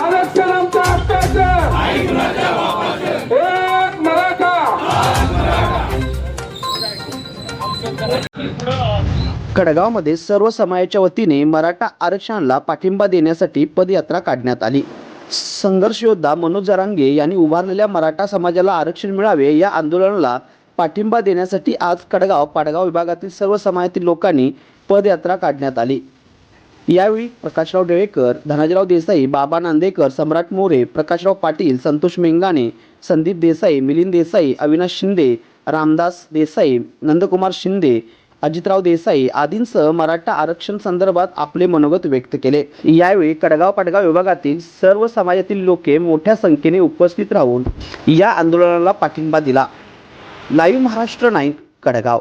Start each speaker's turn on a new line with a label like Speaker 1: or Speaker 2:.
Speaker 1: आरक्षण हक्काचं. एक मराठा.
Speaker 2: सर्व समाजाच्या वतीने मराठा आरक्षणाला पाठिंबा देण्यासाठी पदयात्रा काढण्यात आली. संघर्ष योद्धा मनोज जरांगे यांनी उभारलेल्या मराठा समाजाला आरक्षण मिळावे या आंदोलनाला पाठिंबा देण्यासाठी आज कडगाव पाडगाव विभागातील सर्व समाजातील लोकांनी पदयात्रा काढण्यात आली. यावेळी प्रकाशराव डेळेकर धनाजीराव देसाई बाबा नांदेकर सम्राट मोरे प्रकाशराव पाटील संतोष मेंगाणे संदीप देसाई मिलिंद देसाई अविनाश शिंदे रामदास देसाई नंदकुमार शिंदे अजितराव देसाई आदींसह मराठा आरक्षण संदर्भात आपले मनोगत व्यक्त केले. यावेळी कडगाव पाडगाव विभागातील सर्व समाजातील लोके मोठ्या संख्येने उपस्थित राहून या आंदोलनाला पाठिंबा दिला. लाईव्ह महाराष्ट्र नाईक कडगाव.